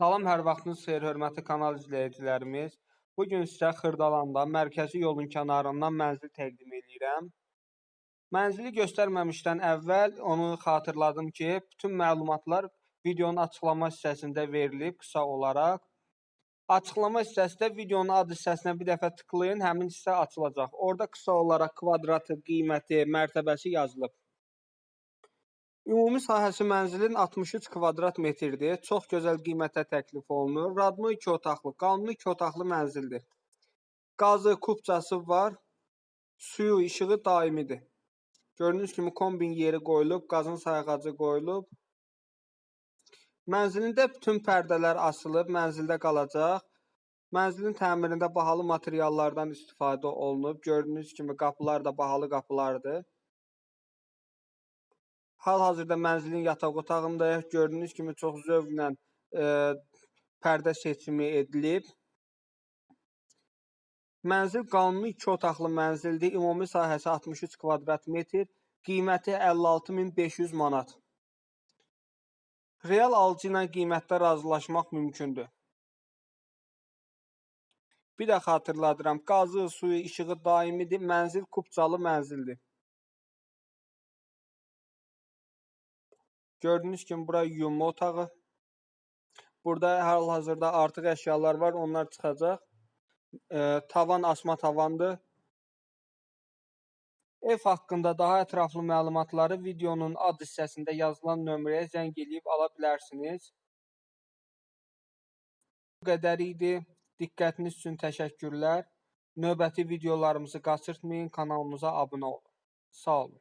Salam, hər vaxtınız xeyir, hörmətli kanal izləyicilərimiz. Bu gün sizə Xırdalanda mərkəzi yolun kənarından mənzil təqdim edirəm. Mənzili göstərməmişdən əvvəl onu xatırladım ki, bütün məlumatlar videonun açıqlama hissəsində verilib qısa olaraq. Açıqlama hissəsində videonun ad hissəsinə bir dəfə tıklayın, həmin hissə açılacaq. Orada qısa olaraq kvadratı, qiyməti, mərtəbəsi yazılıb. Ümumi sahəsi mənzilin 63 kvadrat metrdir. Çox gözəl qiymətə təklif olunur. Radno 2 otaqlı, qanuni 2 otaqlı mənzildir. Qazı, kubcası var. Suyu, işığı daimidir. Gördüyünüz kimi kombin yeri qoyulub, qazın sayğacı qoyulub. Mənzilində bütün pərdələr asılıb, mənzildə qalacaq. Mənzilin təmirində bahalı materiallardan istifadə olunub. Gördüyünüz kimi qapılar da bahalı qapılardır. Hal-hazırda mənzilin yataq otağındayıq. Gördüyünüz kimi çox zövqlə e, pərdə seçimi edilib. Mənzil qanuni 2 otaqlı mənzildir. Ümumi sahəsi 63 kvadrat metr, qiyməti 56500 manat. Real alıcı ilə qiymətdə razılaşmaq mümkündür. Bir də xatırladıram, qazı, suyu, işığı daimidir. Mənzil kubcalı mənzildir. Gördüyünüz kimi bura yumma otağı. Burada hal-hazırda artıq əşyalar var, onlar çıxacaq. E, tavan asma tavandır. Ev haqqında daha ətraflı məlumatları videonun ad hissəsində yazılan nömrəyə zəng eləyib ala bilərsiniz. Bu qədər idi. Diqqətiniz üçün təşəkkürlər. Növbəti videolarımızı qaçırtmayın, kanalımıza abunə olun. Sağ olun.